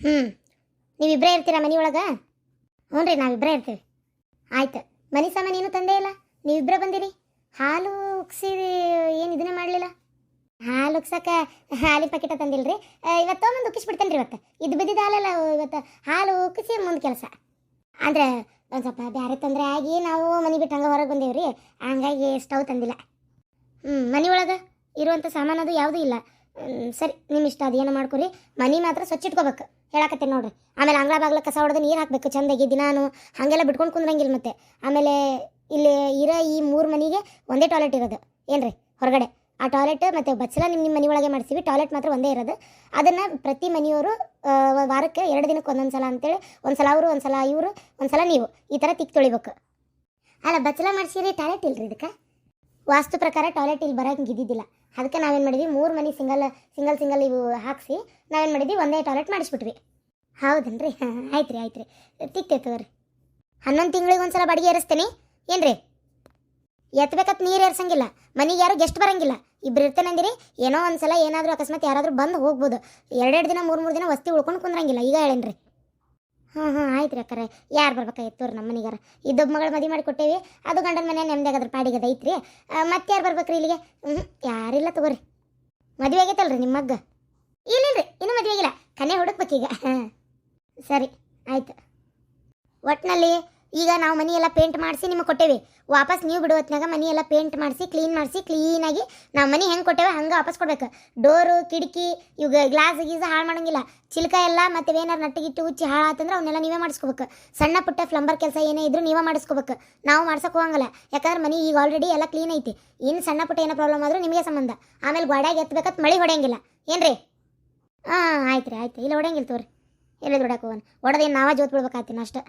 ಹ್ಞೂ ನೀವಿಬ್ಬರೇ ಇರ್ತೀರಾ ಮನೆ ಒಳಗೆ? ಹ್ಞೂ ರೀ ನಾವಿಬ್ಬರೇ ಇರ್ತೀವಿ. ಆಯ್ತು. ಮನೆ ಸಾಮಾನು ಏನು ತಂದೇ ಇಲ್ಲ? ನೀವಿಬ್ಬರೇ ಬಂದಿರಿ? ಹಾಲು ಉಕ್ಸಿ ಏನು ಇದನ್ನೇ ಮಾಡಲಿಲ್ಲ? ಹಾಲು ಉಕ್ಸಕ್ಕೆ ಹಾಲಿನ ಪ್ಯಾಕೆಟ ತಂದಿಲ್ಲ ರೀ ಇವತ್ತು ತೊಗೊಂಬಂದು ಉಕ್ಕಿಸ್ಬಿಡ್ತೇನೆ ರೀ ಇವತ್ತು. ಇದು ಬಿದ್ದಿದ್ದ ಹಾಲಲ್ಲ ಇವತ್ತು ಹಾಲು ಉಕ್ಕಿಸಿ ಮುಂದೆ ಕೆಲಸ. ಅಂದ್ರೆ ಒಂದು ಸ್ವಲ್ಪ ಬ್ಯಾರೆ ತೊಂದರೆ ಆಗಿ ನಾವು ಮನೆ ಬಿಟ್ಟು ಹಂಗೆ ಹೊರಗೆ ಬಂದೇವ್ರಿ. ಹಂಗಾಗಿ ಸ್ಟವ್ ತಂದಿಲ್ಲ. ಹ್ಞೂ ಮನೆ ಒಳಗೆ ಇರುವಂಥ ಸಾಮಾನು ಅದು ಯಾವುದೂ ಇಲ್ಲ. ಸರಿ ನಿಮ್ಮ ಇಷ್ಟ, ಅದೇನು ಮಾಡ್ಕೊರಿ. ಮನೆ ಮಾತ್ರ ಸ್ವಚ್ಛ ಇಟ್ಕೋಬೇಕು. ಹೇಳಕತ್ತೆ ನೋಡ್ರಿ. ಆಮೇಲೆ ಅಂಗಳ ಬಾಗ್ಲ ಕಸ ಹೊಡೆದು ನೀರು ಹಾಕಬೇಕು ಚಂದಾಗಿ ದಿನಾನು. ಹಾಗೆಲ್ಲ ಬಿಟ್ಕೊಂಡು ಕುಂದ್ರಂಗಿಲ್ಲ ಮತ್ತೆ. ಆಮೇಲೆ ಇಲ್ಲಿ ಇರೋ ಈ ಮೂರು ಮನೆಗೆ ಒಂದೇ ಟಾಯ್ಲೆಟ್ ಇರೋದು. ಏನ್ರಿ? ಹೊರಗಡೆ. ಆ ಟಾಯ್ಲೆಟ್ ಮತ್ತು ಬಚ್ಚಲ ನಿಮ್ಮ ನಿಮ್ಮ ಮನೆ ಒಳಗೆ ಮಾಡಿಸ್ತೀವಿ ಟಾಯ್ಲೆಟ್ ಮಾತ್ರ ಒಂದೇ ಇರೋದು. ಅದನ್ನು ಪ್ರತಿ ಮನೆಯವರು ವಾರಕ್ಕೆ ಎರಡು ದಿನಕ್ಕೆ ಒಂದೊಂದು ಸಲ ಅಂತೇಳಿ ಒಂದು ಸಲ ಅವರು ಒಂದು ಸಲ ಇವರು ಒಂದು ಸಲ ನೀವು. ಈ ಥರ ತಿಕ್ ತೊಳಿಬೇಕು. ಅಲ್ಲ, ಬಚ್ಚಲ ಮಾಡಿಸಿರಿ ಟಾಯ್ಲೆಟ್ ಇಲ್ರಿ ಇದಕ್ಕೆ? ವಾಸ್ತು ಪ್ರಕಾರ ಟಾಯ್ಲೆಟ್ ಇಲ್ಲಿ ಬರೋಂಗೆ ಇದ್ದಿದ್ದಿಲ್ಲ. ಅದಕ್ಕೆ ನಾವೇನು ಮಾಡಿದ್ವಿ? ಮೂರು ಮನೆ ಸಿಂಗಲ್ ಸಿಂಗಲ್ ಸಿಂಗಲ್ ಇವು ಹಾಕಿಸಿ ನಾವೇನು ಮಾಡಿದ್ವಿ? ಒಂದೇ ಟಾಯ್ಲೆಟ್ ಮಾಡಿಸ್ಬಿಟ್ವಿ. ಹೌದನ್ರಿ? ಹಾಂ ಆಯ್ತು ರೀ ಆಯ್ತು ರೀ ತಿಕ್ತೈತದ್ರಿ ಹನ್ನೊಂದು ತಿಂಗಳಿಗೆ ಒಂದ್ಸಲ ಬಾಡಿಗೆ ಏರಿಸ್ತೇನೆ. ರೀ ಎತ್ತಬೇಕತ್ ನೀರು ಏರ್ಸಂಗಿಲ್ಲ. ಮನೆಗೆ ಯಾರು ಗೆಸ್ಟ್ ಬರಂಗಿಲ್ಲ. ಇಬ್ರು ಅಂದಿರಿ. ಏನೋ ಒಂದ್ಸಲ ಏನಾದರೂ ಅಕಸ್ಮಾತ್ ಯಾರಾದರೂ ಬಂದು ಹೋಗ್ಬೋದು. ಎರಡೆರಡು ದಿನ, ಮೂರು ಮೂರು ದಿನ ವಸ್ತಿ ಉಳ್ಕೊಂಡು ಕುಂದ್ರಂಗಿಲ್ಲ. ಈಗ ಹೇಳೇನ್ರಿ? ಹಾಂ ಹಾಂ ಆಯ್ತು ರೀ ಅಕ್ಕರೆ. ಯಾರು ಬರ್ಬೇಕಾಗಿತ್ತು ತೋರಿ ನಮ್ಮ ಮನೆಗಾರ? ಇದ್ದೊಬ್ಬ ಮಗಳು ಮದುವೆ ಮಾಡಿ ಕೊಟ್ಟೇವಿ. ಅದು ಗಂಡನ ಮನೆ ನೆಮ್ಮದಿಯಾಗ ಅದ್ರ ಪಾಡಿಗೆ ಅದು ಐತ್ರಿ. ಮತ್ತೆ ಯಾರು ಬರ್ಬೇಕ್ರಿ ಇಲ್ಲಿಗೆ? ಹ್ಞೂ ಯಾರಿಲ್ಲ ತಗೋರಿ. ಮದುವೆ ಆಗೈತಲ್ರಿ ನಿಮ್ಮ ಮಗ್ಗ? ಇಲ್ಲ ರೀ ಇನ್ನೂ ಮದುವೆ ಆಗಿಲ್ಲ. ಕನ್ಯಾ ಹುಡುಕ್ಬೇಕೀಗ ಹಾಂ ಸರಿ, ಆಯ್ತು. ಒಟ್ಟಿನಲ್ಲಿ ಈಗ ನಾವು ಮನೆ ಎಲ್ಲ ಪೇಂಟ್ ಮಾಡಿಸಿ ನಿಮಗೆ ಕೊಟ್ಟೇವೆ. ವಾಪಸ್ ನೀವು ಬಿಡೋ ಹೊತ್ನಾಗ ಮನೆ ಎಲ್ಲ ಪೇಂಟ್ ಮಾಡಿಸಿ ಕ್ಲೀನ್ ಮಾಡಿಸಿ ಕ್ಲೀನಾಗಿ ನಾವು ಮನೆ ಹೆಂಗೆ ಕೊಟ್ಟೇವೆ ಹಂಗೆ ವಾಪಸ್ ಕೊಡ್ಬೇಕು. ಡೋರು ಕಿಟಕಿ ಇವಾಗ ಗ್ಲಾಸ್ ಗೀಸ್ ಹಾಳು ಮಾಡೋಂಗಿಲ್ಲ. ಚಿಲ್ಕ ಎಲ್ಲ ಮತ್ತೆ ಏನಾರು ನಟ್ಟಿಗಿಟ್ಟು ಉಚ್ಚಿ ಹಾಳಾತಂದ್ರೆ ಅವನ್ನೆಲ್ಲ ನೀವೇ ಮಾಡಿಸ್ಕೋಬೇಕು. ಸಣ್ಣ ಪುಟ್ಟ ಫ್ಲಂಬರ್ ಕೆಲಸ ಏನೇ ಇದ್ರೂ ನೀವೇ ಮಾಡಿಸ್ಕೋಬೇಕು. ನಾವು ಮಾಡ್ಸೋಕೆ ಹೋಗಂಗಿಲ್ಲ. ಯಾಕಂದ್ರೆ ಮನೆ ಈಗ ಆಲ್ರೆಡಿ ಎಲ್ಲ ಕ್ಲೀನ್ ಐತಿ. ಇನ್ನು ಸಣ್ಣ ಪುಟ್ಟ ಏನೋ ಪ್ರಾಬ್ಲಮ್ ಆದರೂ ನಿಮಗೆ ಸಂಬಂಧ. ಆಮೇಲೆ ಗೋಡ್ಯಾಗ ಎತ್ತಬೇಕಂತ ಮಳೆ ಹೊಡೆಯಂಗಿಲ್ಲ. ಏನು ರೀ ಹಾಂ ಆಯ್ತು ರೀ ಆಯ್ತು ಇಲ್ಲ ಹೊಡೆಯಂಗಿಲ್ಲ ತೋರಿ ಎಲ್ಲಿ ಹೊಡಕ್ಕೆ ಹೋಗೋಣ ಹೊಡೆದೇನು ನಾವೇ ಜೋತ್ ಬಿಡ್ಬೇಕಾಗ್ತೀನಿ ಅಷ್ಟೇ.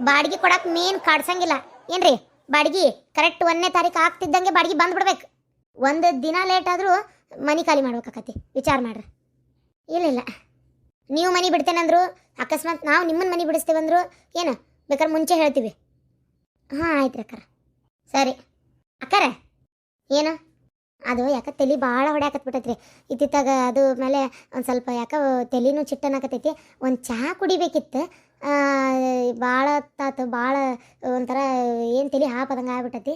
ಬಾಡಿಗೆ ಕೊಡಕ್ಕೆ ಮೇನ್ ಕಾಡ್ಸಂಗಿಲ್ಲ. ಏನ್ರಿ? ಬಾಡಿಗೆ ಕರೆಕ್ಟ್ ಒಂದನೇ ತಾರೀಕು ಆಗ್ತಿದ್ದಂಗೆ ಬಾಡಿಗೆ ಬಂದ್ಬಿಡ್ಬೇಕು. ಒಂದು ದಿನ ಲೇಟ್ ಆದರೂ ಮನೆ ಖಾಲಿ ಮಾಡ್ಬೇಕಾಕತಿ. ವಿಚಾರ ಮಾಡ್ರಿ. ಇಲ್ಲ ಇಲ್ಲ. ನೀವು ಮನೆ ಬಿಡ್ತೇನಂದ್ರು, ಅಕಸ್ಮಾತ್ ನಾವು ನಿಮ್ಮನ್ನ ಮನೆ ಬಿಡಿಸ್ತೇವಂದ್ರು, ಏನು ಬೇಕಾದ್ರೆ ಮುಂಚೆ ಹೇಳ್ತೀವಿ. ಹಾಂ ಆಯ್ತು ರೀ ಅಕ್ಕರ. ಸರಿ. ಅಕ್ಕರ, ಏನು? ಅದು ಯಾಕೆ ತಲೆ ಭಾಳ ಹೊಡ್ಯಾಕತ್ಬಿಟ್ಟೈತ್ರಿ ಇತ್ತಿತ್ತಾಗ ಅದು ಮೇಲೆ ಒಂದು ಸ್ವಲ್ಪ ಯಾಕೆ ತಲೆನೂ ಚಿಟ್ಟನಾಕತೈತಿ ಒಂದು ಚಹಾ ಕುಡಿಬೇಕಿತ್ತು. ಭಾಳ ತಾತು ಭಾಳ ಒಂಥರ ಏನು ತಲೆ ಹಾಪದಂಗೆ ಆಗ್ಬಿಟ್ಟತಿ.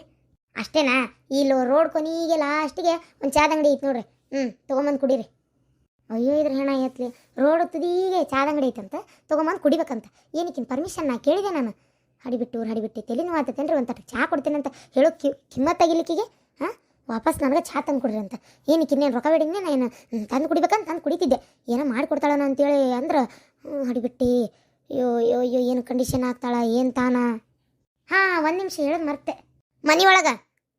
ಅಷ್ಟೇನಾ? ಇಲ್ಲಿ ರೋಡ್ ಕೊನೆಗೆ ಲಾಸ್ಟಿಗೆ ಒಂದು ಚಾದ ಅಂಗಡಿ ಐತಿ ನೋಡ್ರಿ. ಹ್ಞೂ ತೊಗೊಂಬಂದು ಕುಡೀರಿ. ಅಯ್ಯೋ, ಇದ್ರ ಹೆಣ ಎತ್ಲಿ. ರೋಡ್ ತುದೀಗೆ ಚಾದ ಅಂಗಡಿ ಐತಂತ, ತೊಗೊಂಬಂದು ಕುಡಿಬೇಕಂತ. ಏನಕ್ಕಿನ್ ಪರ್ಮಿಷನ್ ನಾ ಕೇಳಿದೆ ನಾನು. ಹಡಿಬಿಟ್ಟು ಹಡಿಬಿಟ್ಟು ತಲೆನೂ ಆತೇನ್ರಿ ಒಂದು ತಟ್ಟೆ ಚಹಾ ಕೊಡ್ತೇನೆ ಅಂತ ಹೇಳೋ ಕಿ, ಕಿಮ್ಮತ್ ತೆಗಿಲಿಕ್ಕಿಗೆ ಹಾಂ? ವಾಪಸ್ ನನಗೆ ಚಹಾ ತಂದು ಕೊಡ್ರಿ ಅಂತ. ಏನಕ್ಕೆ ಇನ್ನೇನು ರೊಕ್ಕ ಬೇಡಿಂಗೆ ನಾನು? ತಂದು ಕುಡಿಬೇಕಂತ ತಂದು ಕುಡಿತಿದ್ದೆ. ಏನೋ ಮಾಡಿಕೊಡ್ತಾಳನ ಅಂತೇಳಿ ಅಂದ್ರೆ ಹಡಿಬಿಟ್ಟು. ಅಯ್ಯೋ ಅಯ್ಯೋ ಅಯ್ಯೋ, ಏನು ಕಂಡೀಷನ್ ಆಗ್ತಾಳ, ಏನು ತಾನ? ಹಾಂ, ಒಂದು ನಿಮಿಷ ಹೇಳೋದು ಮರ್ತೆ. ಮನೆ ಒಳಗೆ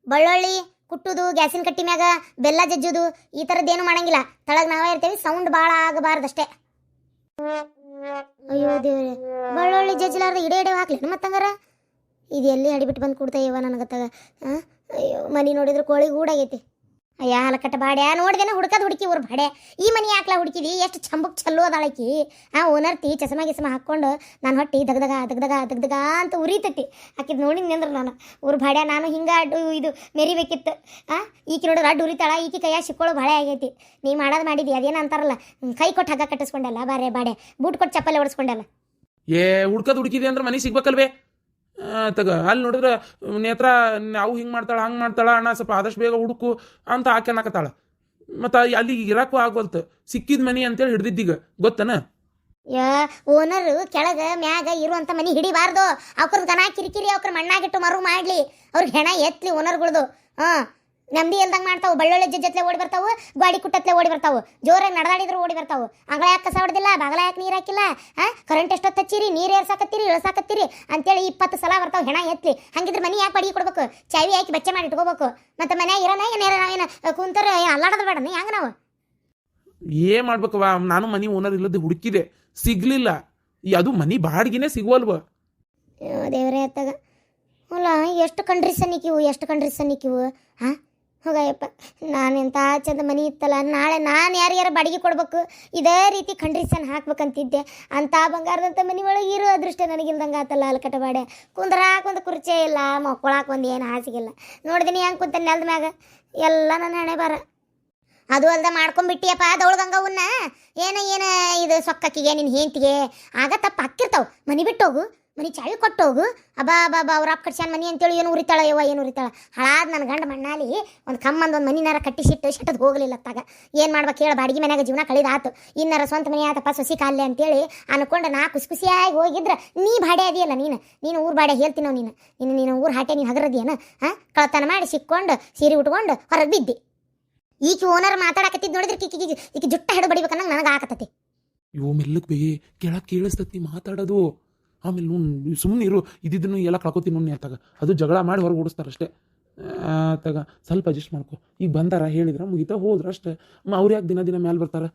ಬಳ್ಳುಳ್ಳಿ, ಕುಟ್ಟುದು, ಗ್ಯಾಸಿನ ಕಟ್ಟಿ ಮ್ಯಾಗ, ಬೆಲ್ಲ ಜಜ್ಜುದು, ಈ ಥರದ್ದೇನು ಮಾಡಂಗಿಲ್ಲ. ತಳಗ ನಾವೇ ಇರ್ತೇವೆ ಸೌಂಡ್ ಭಾಳ ಆಗಬಾರ್ದಷ್ಟೇ. ಅಯ್ಯೋ ದೇವ್ರೆ, ಬಳ್ಳೊಳ್ಳಿ ಜಜ್ಜಲಾರ್ದ ಇಡೆ ಇಡೆ ಹಾಕ್ಲಿ ಮತ್ತಂಗಾರ ಇದು ಎಲ್ಲಿ ಅಡಿಬಿಟ್ಟು ಬಂದು ಕೊಡ್ತಾ ಇವ ನನಗತ್ತಾಗ ಹಾಂ ಅಯ್ಯೋ, ಮನೆ ನೋಡಿದ್ರೆ ಕೋಳಿ ಗೂಡಾಗೈತಿ. ಅಯ್ಯ ಹಲಕಟ್ಟ ಬಾಡ್ಯ. ನೋಡ್ದೇನ ಹುಡ್ಕದ್ ಹುಡುಕಿ ಊರ್ ಬಾಡೆ ಈ ಮನಿ ಯಾಕ್ಲ ಹುಡುಕಿದಿ? ಎಷ್ಟು ಚಂಬಕ್ ಚಲ್ಲೋ ಅದಾಳಕಿ ಆ ಓನರ್ತಿ ಚಸ್ಮ ಗಿಸ್ಮ ಹಾಕ್ಕೊಂಡು ನಾನು ಹೊಟ್ಟಿ ದಗದಗ ದಗದಗ ದಗದಗ ಅಂತ ಉರಿತೈತಿ. ಆಕಿದ್ ನೋಡಿ ನಿಂದ್ರ ನಾನು. ಊರ್ ಬಾಡ್ಯಾ, ನಾನು ಹಿಂಗೆ ಅಡ್ಡು ಇದು ಮೆರಿಬೇಕಿತ್ತು. ಆ, ಈಕಿ ನೋಡಿದ್ರೆ ಅಡ್ಡು ಉರಿತಾಳ, ಈಕಿ ಕೈಯಾಗ ಸಿಕ್ಕೊಳ್ಳೋ ಭಾಳ ಆಗೈತಿ. ನೀ ಮಾಡೋದು ಮಾಡಿದಿ, ಅದೇನ ಅಂತಾರಲ್ಲ. ಕೈ ಕೊಟ್ಟು ಹಗ್ಗ ಕಟ್ಟಿಸ್ಕೊಂಡಲ್ಲ ಬಾರೆ ಬಾಡೆ ಬೂಟ್ ಕೊಟ್ಟು ಚಪ್ಪಲಿ ಓಡಿಸ್ಕೊಂಡಲ್ಲ ಏ, ಹುಡ್ಕದ್ ಹುಡುಕಿದೆ ಅಂದ್ರೆ ಮನೆ ಸಿಗ್ಬೇಕಲ್ವೇ? ತಗ, ಅಲ್ಲಿ ನೋಡಿದ್ರೆ, ನೇತ್ರ, ಅವು ಹಿಂಗೆ ಮಾಡ್ತಾಳೆ, ಹಂಗೆ ಮಾಡ್ತಾಳೆ, ಅಣ್ಣ ಸ್ವಲ್ಪ ಆದಷ್ಟು ಬೇಗ ಹುಡುಕು ಅಂತ ಆಕೆ ಅನ್ನಕತ್ತಾಳ. ಮತ್ತು ಅಲ್ಲಿ ಇರಕ್ಕೂ ಆಗ್ವಲ್ತು. ಸಿಕ್ಕಿದ ಮನಿ ಅಂತೇಳಿ ಹಿಡ್ದಿದ್ದೀಗ. ಗೊತ್ತನ? ಓನರ್ ಕೆಳಗ, ಮ್ಯಾಗ ಇರುವಂತ ಮನಿ ಹಿಡಿಬಾರ್ದು. ಅವ್ರ ದನ ಕಿರಿಕಿರಿ ಅವ್ರ ಮಣ್ಣಾಗಿಟ್ಟು ಮರು ಮಾಡ್ಲಿ. ಅವ್ರಿಗೆ ಹೆಣ ಎತ್ಲಿ ಓನರ್ಗಳದು ಹಾ ನೆಮ್ಮದಿ ಇಲ್ದಂಗೆ ಮಾಡ್ತಾವು ಬಳ್ಳೊಳ್ಳಿ ಜೊತೆ ಓಡಿ ಬರ್ತಾವು ಗಾಡಿ ಕುಟ್ಟತ್ಲೆ ಓಡಿ ಬರ್ತಾವು. ಜೋರಾಗಿ ನಡೆದಾಡಿದ್ರು ಓಡಿ ಬರ್ತಾವು. ಅಂಗಳ ಯಾಕೆ ಕಸ ಹೊಡೆದಿಲ್ಲ ಬಾಗಲ ಯಾಕೆ ನೀರು ಹಾಕಿಲ್ಲ ಹಾ? ಕರೆಂಟ್ ಎಷ್ಟೊತ್ತು ಹಚ್ಚಿರಿ ನೀರು ಏರ್ಸಾಕತ್ತೀರಿ ಇಳ್ಸಾಕತ್ತೀರಿ ಅಂತೇಳಿ ಇಪ್ಪತ್ತು ಸಲ ಬರ್ತಾವೆ ಹೆಣ ಎತ್ಲಿ. ಹಂಗಿದ್ರೆ ಮನಿ ಯಾಕೆ ಬಡಿ ಕೊಡ್ಬೇಕು? ಚಾವಿ ಹಾಕಿ ಬಚ್ಚೆ ಮಾಡಿ ಇಟ್ಕೋಬೇಕು. ಮತ್ತೆ ಮನೆ ಇರೋಣ ಏನಾರ ನಾವೇನು ಕುಂತರ ಅಲ್ಲಾಡೋದು ಬೇಡ ಹೆಂಗ ನಾವು? ಏನ್ ಮಾಡ್ಬೇಕವ ನಾನು ಮನಿ ಓನರ್ ಇಲ್ಲದೆ ಹುಡುಕಿದೆ. ಸಿಗ್ಲಿಲ್ಲ. ಅದು ಮನಿ ಬಾಡಿಗೆನೇ ಸಿಗುವಲ್ವ? ದೇವರೇ ಅತ್ತಾಗ. ಅಲ್ಲ ಎಷ್ಟು ಕಂಡ್ರಿ ಸನ್ನಿಕಿವು ಎಷ್ಟು ಕಂಡ್ರಿ ಸನ್ನಿಕಿವು ಹಾಂ? ಹೋಗಯ್ಯಪ್ಪ, ನಾನು ಎಂಥ ಚಂದ ಮನಿ ಇತ್ತಲ್ಲ, ನಾಳೆ ನಾನು ಯಾರ್ಯಾರ ಬಾಡಿಗೆ ಕೊಡ್ಬೇಕು? ಇದೇ ರೀತಿ ಕಂಡ್ರಿಸನ್ ಹಾಕ್ಬೇಕಂತಿದ್ದೆ. ಅಂಥ ಬಂಗಾರದಂಥ ಮನೆ ಒಳಗೆ ಇರೋ ಅದೃಷ್ಟ ನನಗಿಲ್ದಂಗೆ ಆತಲ್ಲ ಅಲ್ಕಟ ಬಾಡೆ ಕುಂದ್ರಾಕ ಒಂದು ಕುರ್ಚೆ ಇಲ್ಲ ಮಕ್ಕೊಳಕ್ಕೆ ಒಂದು ಏನು ಹಾಸಿಗಿಲ್ಲ. ನೋಡಿದೀನಿ ಹೆಂಗೆ ಕುಂತ ನೆಲದ ಮ್ಯಾಗ. ಎಲ್ಲ ನನ್ನ ಹಣೆ ಬಾರ ಅದು ಅಲ್ದ ಮಾಡ್ಕೊಂಡ್ಬಿಟ್ಟಿಯಪ್ಪ ದೌಳ್ಗಂಗವನ್ನ ಏನ ಏನ ಇದು ಸೊಕ್ಕಕ್ಕಿಗೆ ನಿನ್ನ ಹೆಂಡ್ತಿಗೆ. ಆಗ ತಪ್ಪ ಹಾಕಿರ್ತಾವ. ಮನೆ ಬಿಟ್ಟು ಹೋಗು ಮನಿ ಚಾವಿ ಕೊಟ್ಟು ಹೋಗು ಅಬಾ ಅಬಾ ಬಾ ಅವ್ರ ಅಪ್ಪ ಕಟ್ಸ್ಯಾನ ಮನಿ ಅಂತೇಳಿ ಏನು ಉರಿತಾಳ ಯವ್ವ, ಏನು ಉರಿತಾಳ. ಹಳಾದ ನನ್ನ ಗಂಡ ಮಣ್ಣಾಲಿ ಒಂದು ಕಮ್ಮಂದು ಒಂದು ಮನಿನಾರ ಕಟ್ಟಿಸಿಟ್ಟು ಶೆಟ್ಟದ್ ಹೋಗಲಿಲ್ಲ ತಾಗ ಏನು ಮಾಡ್ಬೇಕು ಹೇಳ, ಬಾಡಿಗೆ ಮನ್ಯಾಗ ಜೀವನ ಕಳಿದಾತು. ಇನ್ನಾರ ಸ್ವಂತ ಮನೆ ಆತಪ್ಪ ಸೊಸಿ ಕಾಲ್ಲೆ ಅಂತೇಳಿ ಅನ್ಕೊಂಡು ನಾ ಖುಷಿ ಖುಷಿಯಾಗಿ ಹೋಗಿದ್ರ, ನೀ ಬಾಡೆ ಅದಿಯಲ್ಲ ನೀನು. ನೀನು ಊರ್ ಬಾಡೆ ಹೇಳ್ತೀನೋ ನೀನು. ನೀನು ನೀನು ಊರು ಹಾಟೆ ನೀನು ಹಗರದಿಯನ? ಹಾಂ? ಕಳತನ ಮಾಡಿ ಸಿಕ್ಕೊಂಡು, ಸೀರೆ ಉಟ್ಕೊಂಡು ಹೊರಗೆ ಬಿದ್ದಿ. ಈಕಿ ಓನರ್ ಮಾತಾಡಕತ್ತಿದ್ ನೋಡಿದ್ರೆ ಕಿಕ್ಕಿ ಈಕಿ ಜುಟ್ಟ ಹಿಡಿದು ಬಡಿಬೇಕನ್ನಂಗೆ ನನಗೆ ಆಕತ್ತತಿ. ಇವು ಮೆಲ್ಲಕ್ ಬೇ, ಕೆಳಗೆ ಕೇಳಿಸ್ತತಿ ಮಾತಾಡೋದು. ಆಮೇಲೆ ನೋಡು ಸುಮ್ಮನೆ ಇರು ಇದ್ದಿದ್ದನ್ನು ಎಲ್ಲ ಕಳ್ಕೊತೀನಿ ನೋಡಿ ಅತ್ತಾಗ ಅದು ಜಗಳ ಮಾಡಿ ಹೊರಗೆ ಓಡಿಸ್ತಾರೆ ಅಷ್ಟೇ. ಆತಾಗ ಸ್ವಲ್ಪ ಅಡ್ಜಸ್ಟ್ ಮಾಡ್ಕೊ. ಈಗ ಬಂದಾರ ಹೇಳಿದ್ರ ಮುಗಿತಾ ಹೋದ್ರ ಅಷ್ಟೇ. ಅವ್ರು ಯಾಕೆ ದಿನ ದಿನ ಮ್ಯಾಲೆ ಬರ್ತಾರೆ?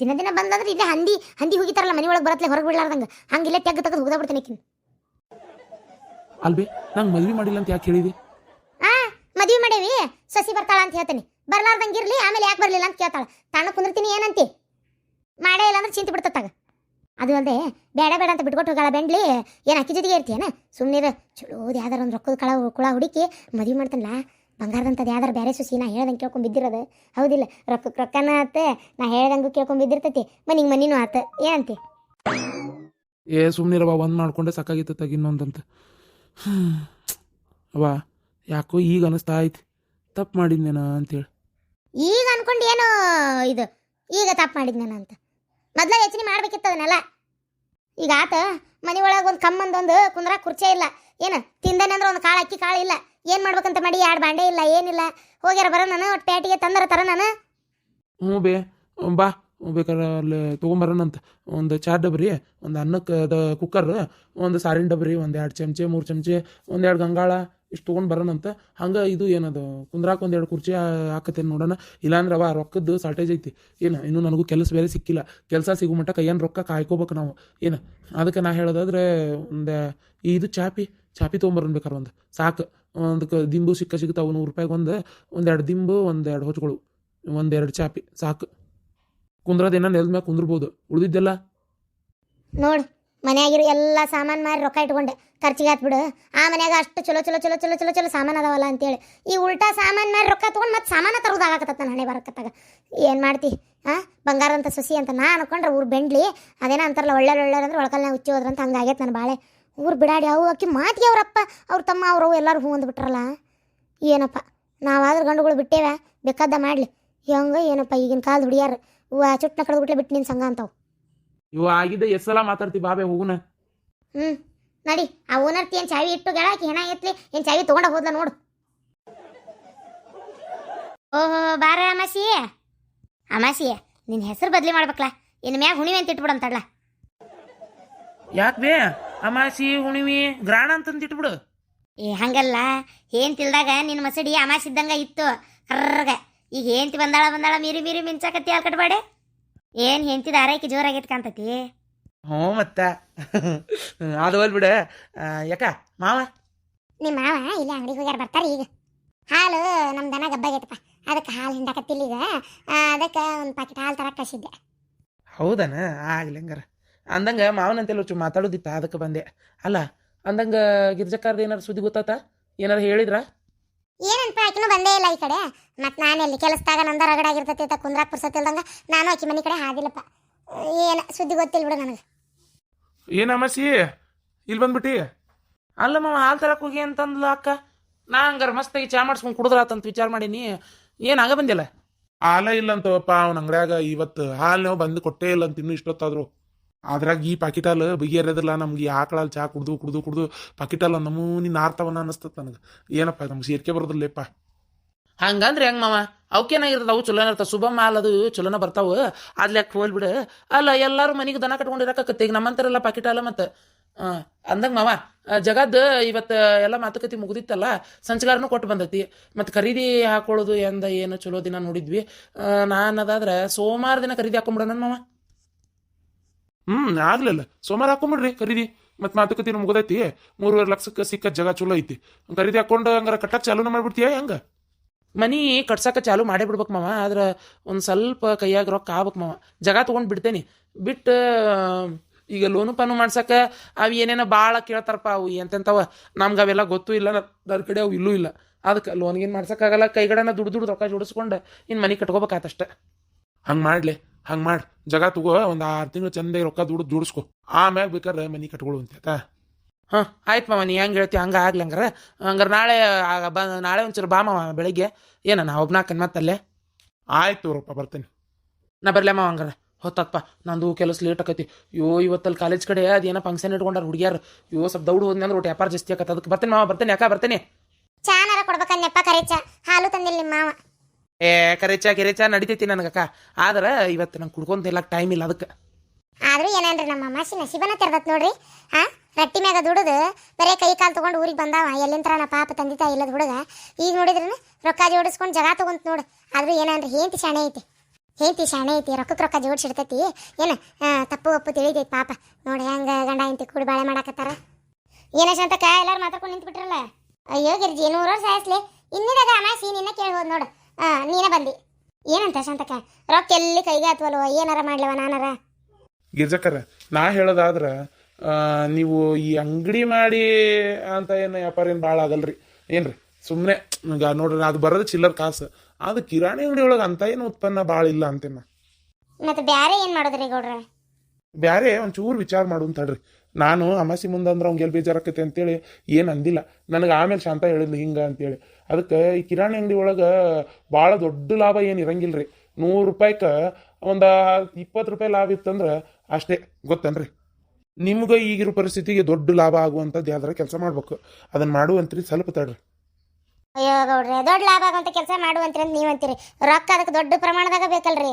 ದಿನ ದಿನ ಬಂದಂದ್ರೆ ಇಲ್ಲೇ ಹಂದಿ ಹಂದಿ ಹೋಗಿತಾರಲ್ಲ ಮನೆ ಒಳಗೆ ಬರತ್ಲೆ ಹೊರಗೆ ಬಿಡ್ಲಾರ್ದಂಗೆ ಹಂಗಿಲ್ಲ ತೆಗ್ದು ತೆಗೆದು ಹೋಗ್ದಾ ಬಿಡ್ತೇನೆ ಕಿನ್ ಅಲ್ಬೇ ನಂಗೆ ಮದ್ವೆ ಮಾಡಿಲ್ಲ ಅಂತ ಯಾಕೆ ಹೇಳಿದಿ? ಆ ಮದ್ವೆ ಮಾಡೇವಿ ಸಸಿ ಬರ್ತಾಳ ಅಂತ ಹೇಳ್ತೀನಿ. ಬರ್ಲಾರ್ದಂಗಿರ್ಲಿ ಆಮೇಲೆ ಯಾಕೆ ಬರಲಿಲ್ಲ ಅಂತ ಕೇಳ್ತಾಳ. ತಾಣ ಕುಂದಿರ್ತೀನಿ ಏನಂತಿ? ಮಾಡೇ ಇಲ್ಲ ಅಂದ್ರೆ ಚಿಂತೆ ಬಿಡ್ತತ್ತಾಗ ಅದು ಅಲ್ಲದೆ ಬೇಡ ಬೇಡ ಅಂತ ಬಿಟ್ಕೊಟ್ಟು ಹೋಗಾಳ ಬೆಂಡ್ಲಿ. ಏನು ಅಕ್ಕಿ ಜೊತೆಗೆ ಇರ್ತೀಯನ? ಸುಮ್ಮನಿರ ಚಲೋದು ಯಾವ್ದಾರ ಒಂದು ರೊಕ್ಕದ ಕಳ ಕುಳ ಹುಡುಕಿ ಮದುವೆ ಮಾಡ್ತಾನಲ್ಲ. ಬಂಗಾರದಂಥದ್ದು ಯಾವ್ದಾರ ಬೇರೆ ಸುಸಿ ನಾ ಹೇಳ್ದಂಗೆ ಕೇಳ್ಕೊಂಡು ಬಿದ್ದಿರೋದು ಹೌದಿಲ್ಲ ರೊಕ್ಕಕ್ಕೆ ರೊಕ್ಕನ ಆತ. ನಾ ಹೇಳ್ದಂಗೂ ಕೇಳ್ಕೊಂಬಿದ್ದಿರ್ತೈತಿ. ಮನಿಗೆ ಮನಿನೂ ಆತ. ಏನಂತಿ? ಏ ಸುಮ್ಮನಿರವ ಒಂದು ಮಾಡ್ಕೊಂಡೆ ಸಾಕಾಗಿತ್ತ ಇನ್ನೊಂದಂತ. ಅವ ಯಾಕೋ ಈಗ ಅನಿಸ್ತಾ ಐತಿ. ತಪ್ಪು ಮಾಡಿದ್ನೇನ ಅಂತೇಳಿ. ಈಗ ಅನ್ಕೊಂಡು ಏನು ಇದು? ಈಗ ತಪ್ಪು ಮಾಡಿದ್ನೇನ ಅಂತ? ಮೊದ್ಲ ಯೋಚನೆ ಮಾಡ್ಬೇಕಿತ್ತು ಅದನ್ನೆಲ್ಲ. ಈಗ ಆತ ಮನೆ ಒಳಗೆ ಒಂದು ಕಮ್ಮಂದೊಂದು ಕುಂದ್ರ ಕುರ್ಚೆ ಇಲ್ಲ. ಏನು ತಿಂದನೆ ಅಂದ್ರೆ ಒಂದು ಕಾಳು, ಅಕ್ಕಿ ಕಾಳು ಇಲ್ಲ. ಏನು ಮಾಡ್ಬೇಕಂತ ಮಡಿ ಎರಡು ಬಾಂಡೆ ಇಲ್ಲ, ಏನಿಲ್ಲ. ಹೋಗ್ಯಾರ ಬರೋ ನಾನು ಒಟ್ಟು ಪೇಟಿಗೆ ತಂದರ ತರ ನಾನು. ಹ್ಞೂ ಬೇ, ಬಾ. ಬೇಕಾದ್ರೆ ಅಲ್ಲಿ ತೊಗೊಂಬರೋಣಂತ ಒಂದು ಚಾರ್ ಡಬ್ರಿ, ಒಂದು ಅನ್ನಕ್ಕೆ ಅದು ಕುಕ್ಕರ್ ಒಂದು ಸಾರಿನ ಡಬ್ರಿ, ಒಂದು ಎರಡು ಚಮಚೆ, ಮೂರು ಚಮಚೆ ಒಂದೆರಡು ಗಂಗಾಳ, ಇಷ್ಟು ತೊಗೊಂಡು ಬರೋಣಂತ ಹಂಗೆ ಇದು ಏನದು, ಕುಂದ್ರಾಕ ಒಂದೆರಡು ಕುರ್ಚಿ ಹಾಕತ್ತೇನೆ ನೋಡೋಣ. ಇಲ್ಲಾಂದ್ರೆ ಅವ ರೊಕ್ಕದ್ದು ಶಾರ್ಟೇಜ್ ಐತಿ. ಏನು, ಇನ್ನು ನನಗೂ ಕೆಲಸ ಬೇರೆ ಸಿಕ್ಕಿಲ್ಲ. ಕೆಲಸ ಸಿಗೋ ಮಟ್ಟ ಕೈಯನ್ ರೊಕ್ಕ ಕಾಯ್ಕೋಬೇಕು ನಾವು. ಏನು, ಅದಕ್ಕೆ ನಾ ಹೇಳೋದಾದ್ರೆ, ಒಂದು ಇದು ಚಾಪಿ ಚಾಪಿ ತೊಗೊಂಬರೋಣ ಬೇಕಾರೆ ಒಂದು. ಸಾಕು. ಒಂದು ದಿಂಬು ಸಿಕ್ಕ ಸಿಗ್ತಾವೆ ನೂರು ರೂಪಾಯಿಗೆ ಒಂದು ಒಂದೆರಡು ದಿಂಬು ಒಂದೆರಡು ಹೊಚ್ಗಳು ಒಂದೆರಡು ಚಾಪಿ, ಸಾಕು. ಕುಂದ್ರದೇನ ನೆಲದ ಮ್ಯಾಗ ಕುಂದ್ರಬಹುದು ಉಳಿದಿದ್ದೆಲ್ಲ? ನೋಡು, ಮನ್ಯಾಗಿರೋ ಎಲ್ಲ ಸಾಮಾನು ಮಾರಿ ರೊಕ್ಕ ಇಟ್ಕೊಂಡೆ. ಖರ್ಚಿಗೆ ಹಾಕ್ಬಿಡು ಆ ಮನ್ಯಾಗ ಅಷ್ಟು ಚಲೋ ಚಲೋ ಚಲೋ ಚಲೋ ಚಲೋ ಚಲೋ ಸಾಮಾನು ಅದಾವಲ್ಲ ಅಂತೇಳಿ. ಈ ಉಲ್ಟಾ ಸಾಮಾನು ಮಾರಿ ರೊಕ್ಕ ತೊಗೊಂಡು ಮತ್ತೆ ಸಾಮಾನು ತರೋದಾಗತ್ತ ನನ್ನ ಹಣೆ ಬರಕತ್ತಾಗ. ಏನು ಮಾಡ್ತಿ? ಹಾಂ ಬಂಗಾರ ಅಂತ ಸೊಸಿ ಅಂತ ನಾ ಅನ್ಕೊಂಡ್ರೆ ಊರು ಬೆಂಡ್ಲಿ. ಅದೇನ ಅಂತಾರಲ್ಲ ಒಳ್ಳೆ ಒಳ್ಳೆ ಅಂದ್ರೆ ಒಳಕಲ್ನ ಹುಚ್ಚಿ ಹೋದ್ರಂತ ಹಂಗಾಗೈತೆ ನನ್ನ ಬಾಳೆ. ಊರು ಬಿಡಾಡಿ ಅವು ಅಕ್ಕಿ ಮಾತಿಗೆ ಅವರಪ್ಪ, ಅವ್ರ ತಮ್ಮ, ಅವ್ರು ಎಲ್ಲರೂ ಹೂ ಅಂದ್ಬಿಟ್ರಲ್ಲ ಏನಪ್ಪ? ನಾವಾದ್ರೂ ಗಂಡುಗಳು ಬಿಟ್ಟೇವೆ? ಬೇಕಾದ ಮಾಡಲಿ. ಹೆಂಗ ಏನಪ್ಪ ಈಗಿನ ಕಾಲದ ಹುಡುಗಿಯಾರು? ಹೂವ ಚುಟ್ನ ಕಳೆದ್ಬಿಟ್ಲೆ ಬಿಟ್ಟು ನಿನ್ನ ಸಂಘ ಅಂತಾವು. ಇವ ಆಗಿದ್ದ ಎಷ್ಟು ಸಲ ಮಾತಾಡ್ತಿ ಬಾಬೆ ಹೋಗುನ? ಹ್ಮ್ ನಡಿ ಆ ಓನರ್ತಿ ಏನು ಚಾವಿ ಇಟ್ಟು ಗೆಳಾಕಿ ಹೆಣ ಎತ್ಲಿ ಏನು ಚಾವಿ ತಗೊಂಡ ಹೋದ್ಲ ನೋಡು. ಓಹೋ ಬಾರ ಅಮಾಸಿ. ಅಮಾಸಿ ನಿನ್ನ ಹೆಸರು ಬದಲಿ ಮಾಡ್ಬೇಕಲ್ಲ ಇನ್ ಮ್ಯಾಗ ಹುಣಿವೆ ಅಂತ ಇಟ್ಬಿಡಂತಡ್ಲ ಯಾಕೆ ಬೇ ಅಮಾಸಿ ಹುಣಿವಿ ಗ್ರಾಣ ಅಂತಂದು ಇಟ್ಬಿಡು. ಏ ಹಂಗಲ್ಲ ಏನ್ ತಿಳ್ದಾಗ ನಿನ್ನ ಮಸಡಿ ಅಮಾಸಿ ಇದ್ದಂಗ ಇತ್ತು ಕರ್ರಗ. ಈಗ ಹೆಂಡ್ತಿ ಬಂದಾಳ ಬಂದಾಳ ಮೀರಿ ಮೀರಿ ಮಿಂಚಾಕತ್ತಿ ಅಲ್ಲಿ ಕಟ್ಬಾಡೆ? ಏನು ಹೆಂಡ್ತಿದ ಆರೈಕೆ ಜೋರಾಗೈತ್ ಕಾಣ್ತತಿ? ಹ್ಞೂ ಮತ್ತ. ಅದು ಹೋಲ್ ಬಿಡ. ಯಾಕ ಮಾವ? ನಿಮ್ಮ ಮಾವ ಇಲ್ಲ ಅಂಗಡಿಗೆ ಹೋಗ್ಯಾರ ಬರ್ತಾರೆ ಈಗ. ಹಾಲು ನಮ್ಮ ದನ ಗಬ್ಬಾಗೈತಪ್ಪ ಅದಕ್ಕೆ ಹಾಲು ಹಿಂಡಾಕತ್ತಿಲ್ಲ ಈಗ. ಅದಕ್ಕೆ ಒಂದು ಪಾಕೆಟ್ ಹಾಲು ತರಕ್ಕೆ ಕಳಿಸಿದ್ದೆ. ಹೌದನ? ಆಗ್ಲಿ ಹಂಗಾರ. ಅಂದಂಗ ಮಾವನಂತೆಲ್ಲ ಚು ಮಾತಾಡೋದಿತ್ತ ಅದಕ್ಕೆ ಬಂದೆ. ಅಲ್ಲ ಅಂದಂಗ ಗಿರ್ಜಕ್ಕಾರ್ದು ಏನಾರು ಸುದ್ದಿ ಗೊತ್ತಾತ? ಏನಾರು ಹೇಳಿದ್ರ? ಏನಂತ ಆಕಿನೂ ಬಂದೇ ಇಲ್ಲ ಈ ಕಡೆ. ಮತ್ತು ನಾನು ಎಲ್ಲಿ ಕೆಲಸದಾಗ ನಂದ ರಗಡಾಗಿರ್ತೈತಿ ಅಂತ ಕುಂದ್ರಾಕ್ ಪುರ್ಸತ್ತಿಲ್ದಂಗ ನಾನು ಆಕಿ ಮನೆ ಕಡೆ ಹಾದಿಲ್ಲಪ್ಪ. ಏನ ಸುದ್ದಿ ಗೊತ್ತಿಲ್ಲ ಬಿಡು ನನಗೆ. ಏನ ಮಸಿ ಇಲ್ಲಿ ಬಂದ್ಬಿಟ್ಟಿ? ಅಲ್ಲ ಮಾವ ಹಾಲು ತರಕ್ ಹೋಗಿ ಅಂತಂದ್ಲ ಅಕ್ಕ. ನಾ ಹಂಗಾರ ಮಸ್ತಾಗಿ ಚಾ ಮಾಡಿಸ್ಕೊಂಡು ಕುಡಿದ್ರಾತಂತ ವಿಚಾರ ಮಾಡೀನಿ. ಏನ್ ಆಗ ಬಂದಿಲ್ಲ? ಹಾಲ ಇಲ್ಲ ಅವ್ನ ಅವನ ಅಂಗಡ್ಯಾಗ ಇವತ್ತು ಹಾಲು ನಾವು ಬಂದು ಕೊಟ್ಟೇ ಇಲ್ಲ ಅಂತ ಇನ್ನೂ ಇಷ್ಟೊತ್ತಾದ್ರು. ಅದ್ರಾಗ ಈ ಪಾಕಿಟಲ್ ಬಗೆಹರಿಯೋದಿಲ್ಲ ನಮ್ಗೆ ಆಕಳಲ್ಲಿ ಚಾ ಕುಡ್ದು ಕುಡ್ದು ಕುಡ್ದು ಪಾಕಿಟಲ್ ನಮೂನಿ ನಾರ್ತವನ ಅನಿಸ್ತದ ನನಗೆ. ಏನಪ್ಪ ನಮ್ಗೆ ಸೇರ್ಕೆ ಬರೋದಿಲ್ಲಪ್ಪ. ಹಂಗಂದ್ರೆ ಹೆಂಗ್ ಮಾವ? ಅವಕ್ಕೇನಾಗಿರ್ತದೆ ಅವು ಚಲೋನ ಇರ್ತಾವ. ಶುಭ ಮಾಲ್ ಅದು ಚಲೋನ ಬರ್ತಾವ. ಅದ್ಲ್ಯಾಕ ಹೋಲ್ಬಿಡು. ಅಲ್ಲ, ಎಲ್ಲರೂ ಮನೆಗೆ ದನ ಕಟ್ಕೊಂಡಿರಕತ್ತೆ ಈಗ ನಮ್ಮಂತಾರಲ್ಲ ಪಾಕಿಟ್ ಅಲ್ಲ ಮತ್ತೆ ಅಂದಂಗ ಮಾವ ಜಗದ್ ಇವತ್ತು ಎಲ್ಲ ಮಾತುಕತೆ ಮುಗಿದಿತ್ತಲ್ಲ, ಸಂಚಗಾರನೂ ಕೊಟ್ಟು ಬಂದೈತಿ. ಮತ್ತು ಖರೀದಿ ಹಾಕೊಳ್ಳೋದು ಎಂದ ಏನು ಚಲೋ ದಿನ ನೋಡಿದ್ವಿ. ನಾನು ಅದಾದ್ರೆ ಸೋಮವಾರ ದಿನ ಖರೀದಿ ಹಾಕೊಂಬಿಡೋಣ ಮಾವ. ಹ್ಮ್, ಆಗ್ಲಿಲ್ಲ. ಸೋಮವಾರ ಹಾಕೊಂಬಿಡ್ರಿ, ಖರೀದಿ. ಮತ್ ಮಾತುಕತೆ ಮುಗದೈತಿ. ಮೂರುವರೆ ಲಕ್ಷಕ್ಕೆ ಸಿಕ್ಕ ಜಗ ಚಲೋ ಐತಿ. ಖರೀದಿ ಹಾಕೊಂಡು ಹಂಗಾರ ಕಟ್ಟಕ್ಕೆ ಚಾಲೂನ ಮಾಡ್ಬಿಡ್ತೀಯ ಹೆಂಗ? ಮನಿ ಕಟ್ಸಕ್ಕೆ ಚಾಲು ಮಾಡೇ ಬಿಡ್ಬೇಕು ಮಾವ. ಆದ್ರೆ ಒಂದು ಸ್ವಲ್ಪ ಕೈಯಾಗ ರೊಕ್ಕ ಆಗ್ಬೇಕು ಮಾವ. ಜಗ ತೊಗೊಂಡು ಬಿಡ್ತೇನೆ. ಬಿಟ್ಟು, ಈಗ ಲೋನು ಪಾನು ಮಾಡ್ಸಕ್ಕೆ ಅವು ಏನೇನೋ ಭಾಳ ಕೇಳ್ತಾರಪ್ಪ ಅವು ಎಂತೆಂತವ. ನಮ್ಗೆ ಅವೆಲ್ಲ ಗೊತ್ತು ಇಲ್ಲ ನನ್ನ ಕಡೆ ಅವು ಇಲ್ಲೂ ಇಲ್ಲ. ಅದಕ್ಕೆ ಲೋನ್ಗೇನು ಮಾಡ್ಸೋಕ್ಕಾಗಲ್ಲ ಕೈಗಡನ ದುಡ್ಡು ದುಡ್ಡು ರೊಕ್ಕ ಜೋಡಿಸ್ಕೊಂಡು ಇನ್ನು ಮನೆ ಕಟ್ಕೋಬೇಕಾತಷ್ಟೆ ಹಂಗೆ ಮಾಡ್ಲೆ. ಹಂಗೆ ಮಾಡಿ ಜಗ ತಗೋ ಒಂದು ಆರು ತಿಂಗಳು ಚಂದ ರೊಕ್ಕ ದುಡ್ದು ದುಡಿಸ್ಕೊ. ಆಮ್ಯಾಗ ಬೇಕಾದ್ರೆ ಮನೆ ಕಟ್ಕೊಳ್ಳು ಅಂತ ಆಯ್ತಾ? ಹಾಂ ಆಯ್ತು ಮಾವ ನೀ ಹೆಂಗೆ ಹೇಳ್ತಿ ಹಂಗೆ ಆಗ್ಲಿ ಹಂಗಾರೆ. ಹಂಗಾರೆ ನಾಳೆ ಬ ನಾಳೆ ಒಂಚೂರು ಬಾ ಮಾವ ಬೆಳಿಗ್ಗೆ. ಏನ ನಾ ಒಬ್ನಾಕನ್ ಮತ್ತಲ್ಲೇ? ಆಯ್ತು ರೊಪ್ಪ ಬರ್ತೇನೆ. ನಾ ಬರಲೇ ಮಾವ ಹಂಗಾರೆ. ಹೊತ್ತಪ್ಪ ನಂದು ಕೆಲಸ ಲೇಟ್ ಆಕೈತಿ. ಯೋ ಇವತ್ತಲ್ಲಿ ಕಾಲೇಜ್ ಕಡೆ ಅದೇನೋ ಫಂಕ್ಷನ್ ಇಟ್ಕೊಂಡಾರ ಹುಡುಗಿಯಾರು. ಯೋ ಸ್ವಲ್ಪ ದೌಡು ಹೋದ್ನಿ ಅಂದ್ರೆ ಒಟ್ಟು ವ್ಯಾಪಾರ ಜಾಸ್ತಿ ಆಕತ್ತ ಅದಕ್ಕೆ ಬರ್ತೇನೆ ಮಾವ ಬರ್ತೇನೆ ಯಾಕ ಬರ್ತೇನೆ. ಚಾನಾರ ಕೊಡ್ಬೇಕನ್ನೆಪ್ಪ ಕರೆಚ. ಹಾಲು ತಂದಿಲ್ಲ ನಿಮ್ಮ ಮಾವ. ಏ ಕರೆಚ ಕಿರೆಚ ನಡಿತೈತಿ ನನಗಕ್ಕ ಆದ್ರೆ ಇವತ್ತು ನಂಗೆ ಕುಡ್ಕೊಂತ ಇಲ್ಲ ಟೈಮ್ ಇಲ್ಲ ಅದಕ್ಕೆ. ಆದ್ರೂ ಏನಂದ್ರೆ ನಮ್ಮ ಅಮಾಸಿ ನಸಿಬನ ತೆರ್ದತ್ ನೋಡ್ರಿ. ಹಾ ರಟ್ಟಿ ಮ್ಯಾಗ ದುಡದು ಬರೇ ಕೈ ಕಾಲು ತಗೊಂಡು ಊರಿಗೆ ಬಂದಾವ. ಎಲ್ಲಿಂತ್ರನ ಪಾಪ ತಂದೆ ತಾಯಿ ಇಲ್ಲದ ಹುಡುಗ. ಈಗ ನೋಡಿದ್ರನ ರೊಕ್ಕ ಜೋಡಿಸ್ಕೊಂಡು ಜಗ ತಗೊಂತ ನೋಡು. ಆದ್ರೂ ಏನಂದ್ರೆ ಹೇಂತಿ ಶಾಣೆ ಐತಿ. ಹೇಂತಿ ಶಾಣೆ ಐತಿ. ರೊಕ್ಕಕ್ಕೆ ರೊಕ್ಕ ಜೋಡಿಸಿಡ್ತೈತಿ. ಏನು ತಪ್ಪು ಒಪ್ಪು ತಿಳಿದೈತಿ ಪಾಪ. ನೋಡಿ ಹೆಂಗೆ ಗಂಡ ಹೆಂಡತಿ ಕೂಡಿ ಬಾಳೆ ಮಾಡಾಕತ್ತಾರ. ಏನ ಶಾಂತಕ್ಕ, ಎಲ್ಲಾರು ಮಾತಾಡ್ಕೊಂಡು ನಿಂತ್ಬಿಟ್ರಲ್ಲ? ಅಯ್ಯೋ ಗಿರ್ಜಿ ನೂರು ವರ್ಷ ಆಯ್ಸ್ಲಿ ಇನ್ನಿದಾಗ ಅಮಾಸಿ? ನಿನ್ನ ಕೇಳ್ಬೋದು ನೋಡು. ನೀನ ಬಂದಿ. ಏನಂತ ಶಾಂತಕ ರೊಕ್ಕ ಎಲ್ಲಿ ಕೈಗೆ ಆತ್ವಲ್ವ? ಏನಾರ ಮಾಡ್ಲವ ನಾನಾರ? ಗಿರ್ಜಕ್ಕರ ನಾ ಹೇಳೋದಾದ್ರೆ ನೀವು ಈ ಅಂಗಡಿ ಮಾಡಿ ಅಂತ ಏನು ವ್ಯಾಪಾರ ಏನು ಭಾಳ ಆಗಲ್ರಿ. ಏನ್ರಿ ಸುಮ್ಮನೆ ಈಗ ನೋಡ್ರಿ ಅದು ಬರೋದು ಚಿಲ್ಲರ್ ಕಾಸು. ಅದು ಕಿರಾಣಿ ಅಂಗಡಿ ಒಳಗೆ ಅಂತ ಏನು ಉತ್ಪನ್ನ ಭಾಳ ಇಲ್ಲ ಅಂತೇನ? ಮತ್ತೆ ಬ್ಯಾರೆ ಏನು ಮಾಡೋದ್ರಿ ಗೌಡ್ರೆ? ಬ್ಯಾರೆ ಒಂಚೂರು ವಿಚಾರ ಮಾಡು ಅಂತ ಹೇಳ್ರಿ ನಾನು ಅಮಾಸಿ ಮುಂದೆ ಅಂದ್ರೆ ಅವ್ಗೆ ಎಲ್ಲಿ ಬೇಜಾರಾಕೈತೆ ಅಂತೇಳಿ ಏನು ಅಂದಿಲ್ಲ. ನನಗೆ ಆಮೇಲೆ ಶಾಂತ ಹೇಳಿದ್ಲು ಹಿಂಗೆ ಅಂತೇಳಿ. ಅದಕ್ಕೆ ಈ ಕಿರಾಣಿ ಅಂಗಡಿ ಒಳಗೆ ಭಾಳ ದೊಡ್ಡ ಲಾಭ ಏನು ಇರಂಗಿಲ್ಲ ರೀ ನೂರು ರೂಪಾಯಿಗೆ ಒಂದು ಇಪ್ಪತ್ತು ರೂಪಾಯಿ ಲಾಭ ಇತ್ತಂದ್ರೆ ಅಷ್ಟೇ. ಗೊತ್ತೇನ್ರಿ? ನಿಮ್ಗೆ ಈಗಿರೋ ಪರಿಸ್ಥಿತಿಗೆ ದೊಡ್ಡ ಲಾಭ ಆಗುವಂಥದ್ದು ಯಾವ್ದಾರ ಕೆಲಸ ಮಾಡ್ಬೇಕು. ಅದನ್ನ ಮಾಡುವಂತ್ರಿ ಸ್ವಲ್ಪ ತಡ್ರಿ ಅಯ್ಯೋ ಗೌಡ್ರಿ, ದೊಡ್ಡ ಲಾಭ ಆಗುವಂತ ಕೆಲಸ ಮಾಡುವಂತ್ರಿ ಅಂತ ನೀವು ಅಂತೀರಿ ರೊಕ್ಕ ಅದಕ್ಕೆ ದೊಡ್ಡ ಪ್ರಮಾಣದಾಗ ಬೇಕಲ್ರಿ?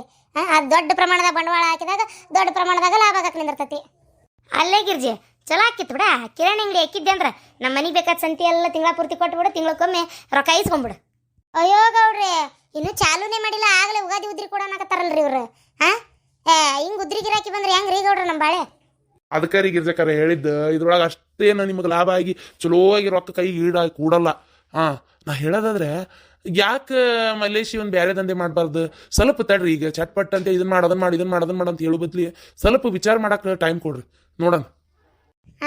ಅದ್ ದೊಡ್ಡ ಪ್ರಮಾಣದಾಗ ಬಂಡವಾಳ ಹಾಕಿದಾಗ ದೊಡ್ಡ ಪ್ರಮಾಣದಾಗ ಲಾಭ ಆಗಕ್ಕೆ ನಿಂದಿರ್ತೈತಿ. ಅಲ್ಲೇ ಗಿರ್ಜಿ ಚಲೋ ಆಕಿತ್ತು ಬಿಡ. ಕಿರಾಣಿ ಅಂಗಡಿ ಹಾಕಿದ್ದೆ ಅಂದ್ರೆ ನಮ್ಮ ಮನೆಗೆ ಬೇಕಾದ ಸಂತಿ ಎಲ್ಲ ತಿಂಗಳ ಪೂರ್ತಿ ಕೊಟ್ಬಿಡು ತಿಂಗಳಕ್ಕೊಮ್ಮೆ ರೊಕ್ಕ ಇಸ್ಕೊಂಬಿಡು. ಅಯ್ಯೋ ಗೌಡ್ರಿ ಇನ್ನು ಚಾಲೂನೇ ಮಾಡಿಲ್ಲ ಆಗಲೇ ಉಗಾದಿ ಉದ್ರಿ ಕೂಡ ಅನ್ನಕತ್ತಾರಲ್ರಿ ಇವ್ರು. ಹಾ? ಏ ಹಿಂಗ್ ಉದ್ರಿ ಗಿರಾಕಿ ಬಂದ್ರೆ ಹೆಂಗ್ರಿ ಗೌಡ್ರ ನಮ್ಮ ಬಾಳೆ? ಅದಕ್ಕೆ ರೀ ಗಿರ್ಜಕ್ಕರ ಹೇಳಿದ್ದು ಇದ್ರೊಳಗೆ ಅಷ್ಟೇನು ನಿಮಗೆ ಲಾಭ ಆಗಿ ಚಲೋ ಆಗಿ ರೊಕ್ಕ ಕೈ ಈಡಾಗಿ ಕೂಡಲ್ಲ. ಹಾಂ ನಾ ಹೇಳೋದಾದ್ರೆ ಯಾಕೆ ಮಲೇಶಿ ಒಂದು ಬೇರೆ ದಂಧೆ ಮಾಡಬಾರ್ದು? ಸ್ವಲ್ಪ ತಡ್ರಿ ಈಗ, ಚಟ್ಪಟ್ ಅಂತ ಇದನ್ನ ಮಾಡಿ ಅದನ್ನ ಮಾಡಿ ಇದನ್ನ ಮಾಡಿ ಅದನ್ನ ಮಾಡಿ ಅಂತ ಹೇಳೋ ಬದ್ಲಿ ಸ್ವಲ್ಪ ವಿಚಾರ ಮಾಡಕ್ಕೆ ಟೈಮ್ ಕೊಡ್ರಿ. ನೋಡೋಣ.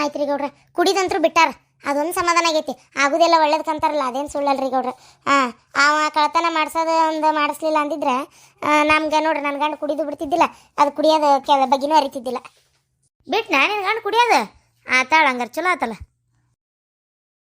ಆಯ್ತು ರೀ ಗೌಡ್ರ. ಕುಡಿದಂತ್ರು ಬಿಟ್ಟಾರ. ಅದೊಂದು ಸಮಾಧಾನ ಆಗೈತಿ. ಆಗುದೆಲ್ಲ ಒಳ್ಳೇದು ಅಂತಾರಲ್ಲ ಅದೇನು ಸುಳ್ಳಲ್ರಿ ಗೌಡ್ರ. ಹಾಂ, ಅವ ಕಳ್ತನ ಮಾಡ್ಸೋದು ಒಂದು ಮಾಡಿಸ್ಲಿಲ್ಲ ಅಂದಿದ್ರೆ ನಮ್ಗೆ ನೋಡ್ರಿ ನನ್ನ ಗಂಡ ಕುಡಿದು ಬಿಡ್ತಿದ್ದಿಲ್ಲ. ಅದು ಕುಡಿಯೋದು ಕೆ ಬಗ್ಗಿನೂ ಅರಿತಿದ್ದಿಲ್ಲ ಬಿಟ್ಟು ನಾನು ಗಂಡ ಕುಡಿಯೋದು? ಆತಾಳ, ಹಂಗಾರೆ ಚಲೋ ಆತಲ್ಲ.